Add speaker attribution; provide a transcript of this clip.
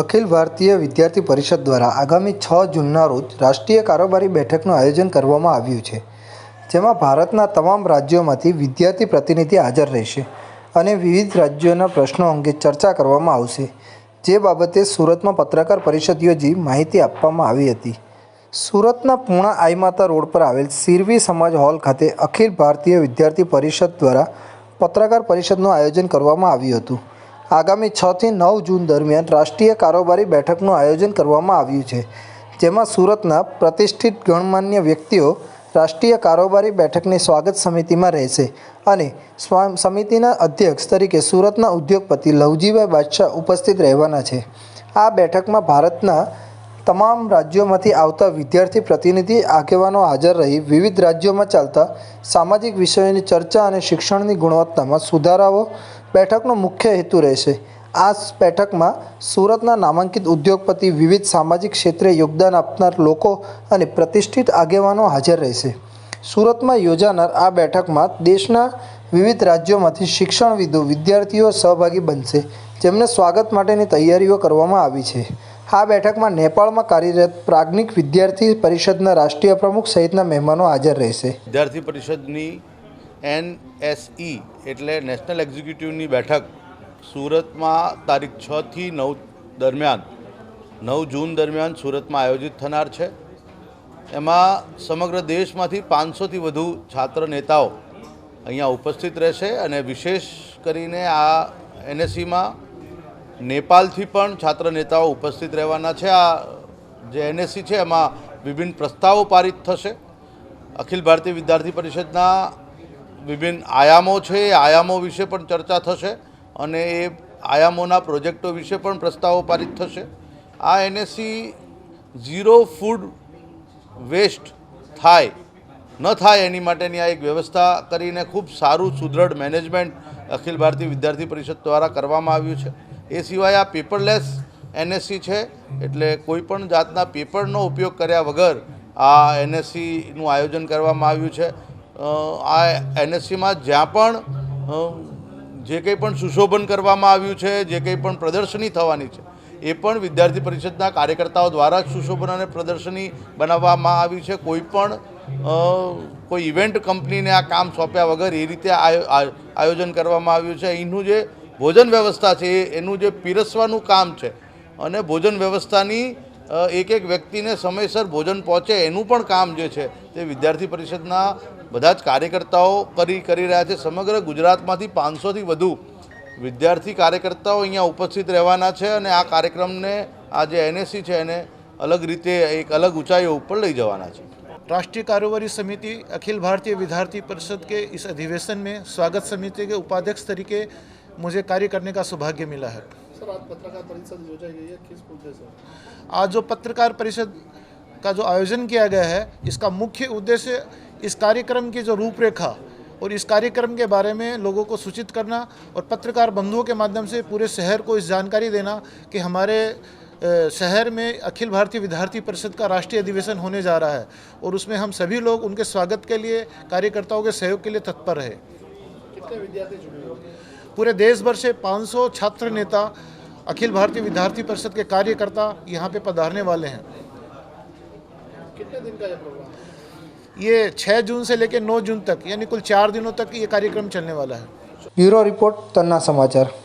Speaker 1: અખિલ ભારતીય વિદ્યાર્થી પરિષદ દ્વારા આગામી છ જૂનના રોજ રાષ્ટ્રીય કારોબારી બેઠકનું આયોજન કરવામાં આવ્યું છે, જેમાં ભારતના તમામ રાજ્યોમાંથી વિદ્યાર્થી પ્રતિનિધિ હાજર રહેશે અને વિવિધ રાજ્યોના પ્રશ્નો અંગે ચર્ચા કરવામાં આવશે. જે બાબતે સુરતમાં પત્રકાર પરિષદ યોજી માહિતી આપવામાં આવી હતી. સુરતના પૂણા આઈમાતા રોડ પર આવેલ સિરવી સમાજ હોલ ખાતે અખિલ ભારતીય વિદ્યાર્થી પરિષદ દ્વારા પત્રકાર પરિષદનું આયોજન કરવામાં આવ્યું હતું. આગામી છથી નવ જૂન દરમિયાન રાષ્ટ્રીય કારોબારી બેઠકનું આયોજન કરવામાં આવ્યું છે, જેમાં સુરતના પ્રતિષ્ઠિત ગણમાન્ય વ્યક્તિઓ રાષ્ટ્રીય કારોબારી બેઠકની સ્વાગત સમિતિમાં રહેશે અને સમિતિના અધ્યક્ષ તરીકે સુરતના ઉદ્યોગપતિ લવજીભાઈ બાદશાહ ઉપસ્થિત રહેવાના છે. આ બેઠકમાં ભારતના તમામ રાજ્યોમાંથી આવતા વિદ્યાર્થી પ્રતિનિધિ, આગેવાનો હાજર રહી વિવિધ રાજ્યોમાં ચાલતા સામાજિક વિષયોની ચર્ચા અને શિક્ષણની ગુણવત્તામાં સુધારાઓ બેઠકનો મુખ્ય હેતુ રહેશે. આ બેઠકમાં સુરતના નામાંકિત ઉદ્યોગપતિ વિવિધ સામાજિક ક્ષેત્રે યોગદાન આપનાર લોકો અને પ્રતિષ્ઠિત આગેવાનો હાજર રહેશે. સુરતમાં યોજાનાર આ બેઠકમાં દેશના વિવિધ રાજ્યોમાંથી શિક્ષણવિદો, વિદ્યાર્થીઓ સહભાગી બનશે, જેમને સ્વાગત માટેની તૈયારીઓ કરવામાં આવી છે. આ બેઠકમાં નેપાળમાં કાર્યરત પ્રાજ્ઞિક વિદ્યાર્થી પરિષદના રાષ્ટ્રીય પ્રમુખ સહિતના મહેમાનો હાજર રહેશે.
Speaker 2: વિદ્યાર્થી પરિષદની એનએસઈ એટલે નેશનલ એક્ઝિક્યુટિવની બેઠક સુરતમાં તારીખ છથી નવ દરમિયાન, નવ જૂન દરમિયાન સુરતમાં આયોજિત થનાર છે. એમાં સમગ્ર દેશમાંથી પાંચસોથી વધુ છાત્ર નેતાઓ અહીંયા ઉપસ્થિત રહેશે અને વિશેષ કરીને આ એનએસસીમાં નેપાળથી પણ છાત્ર નેતાઓ ઉપસ્થિત રહેવાના છે. આ જે એનએસસી છે, એમાં વિભિન્ન પ્રસ્તાવો પારિત થશે. અખિલ ભારતીય વિદ્યાર્થી પરિષદના વિભિન્ન આયામો છે, એ આયામો વિશે પણ ચર્ચા થશે અને એ આયામોના પ્રોજેક્ટો વિશે પણ પ્રસ્તાવો પારિત થશે. આ એનએસસી ઝીરો ફૂડ વેસ્ટ થાય, ન થાય એની માટેની આ એક વ્યવસ્થા કરીને ખૂબ સારું સુદૃઢ મેનેજમેન્ટ અખિલ ભારતીય વિદ્યાર્થી પરિષદ દ્વારા કરવામાં આવ્યું છે. એ સિવાય આ પેપરલેસ એનએસસી છે, એટલે કોઈપણ જાતના પેપરનો ઉપયોગ કર્યા વગર આ એનએસસીનું આયોજન કરવામાં આવ્યું છે. આ એનએસસીમાં જ્યાં પણ જે કંઈ પણ સુશોભન કરવામાં આવ્યું છે, જે કંઈ પણ પ્રદર્શની થવાની છે, એ પણ વિદ્યાર્થી પરિષદના કાર્યકર્તાઓ દ્વારા જ સુશોભન અને પ્રદર્શની બનાવવામાં આવી છે. કોઈ પણ કોઈ ઇવેન્ટ કંપનીને આ કામ સોંપ્યા વગર એ રીતે આયોજન કરવામાં આવ્યું છે. અહીંનું જે ભોજન વ્યવસ્થા છે એનું જે પીરસવાનું કામ છે અને ભોજન વ્યવસ્થાની એક એક વ્યક્તિને સમયસર ભોજન પહોંચે એનું પણ કામ જે છે તે વિદ્યાર્થી પરિષદના બધા જ કાર્યકર્તાઓ કરી કરી રહ્યા છે સમગ્ર ગુજરાતમાંથી પાંચસોથી વધુ વિદ્યાર્થી કાર્યકર્તાઓ અહીંયા ઉપસ્થિત રહેવાના છે અને આ કાર્યક્રમને આ જે એનએસસી છે એને અલગ રીતે એક અલગ ઊંચાઈઓ ઉપર લઈ જવાના છે
Speaker 3: राष्ट्रीय कारोबारी समिति अखिल भारतीय विद्यार्थी परिषद के इस अधिवेशन में स्वागत समिति के उपाध्यक्ष तरीके मुझे कार्य करने का सौभाग्य मिला है
Speaker 4: सर आज पत्रकार परिषद योजाई गई है किस मुद्दे से?
Speaker 3: आज जो पत्रकार परिषद का जो आयोजन किया गया है इसका मुख्य उद्देश्य इस कार्यक्रम की जो रूपरेखा और इस कार्यक्रम के बारे में लोगों को सूचित करना और पत्रकार बंधुओं के माध्यम से पूरे शहर को इस जानकारी देना कि हमारे शहर में अखिल भारतीय विद्यार्थी परिषद का राष्ट्रीय अधिवेशन होने जा रहा है और उसमें हम सभी लोग उनके स्वागत के लिए कार्यकर्ताओं के सहयोग के लिए तत्पर रहे।
Speaker 4: कितने विद्यार्थी जुड़े
Speaker 3: पूरे देश भर से 500 छात्र नेता अखिल भारतीय विद्यार्थी परिषद के कार्यकर्ता यहाँ पे पधारने वाले हैं।
Speaker 4: कितने दिन का ये
Speaker 3: ये छः जून से लेकर नौ जून तक यानी कुल चार दिनों तक ये कार्यक्रम चलने वाला है।
Speaker 1: ब्यूरो रिपोर्ट तन्ना समाचार।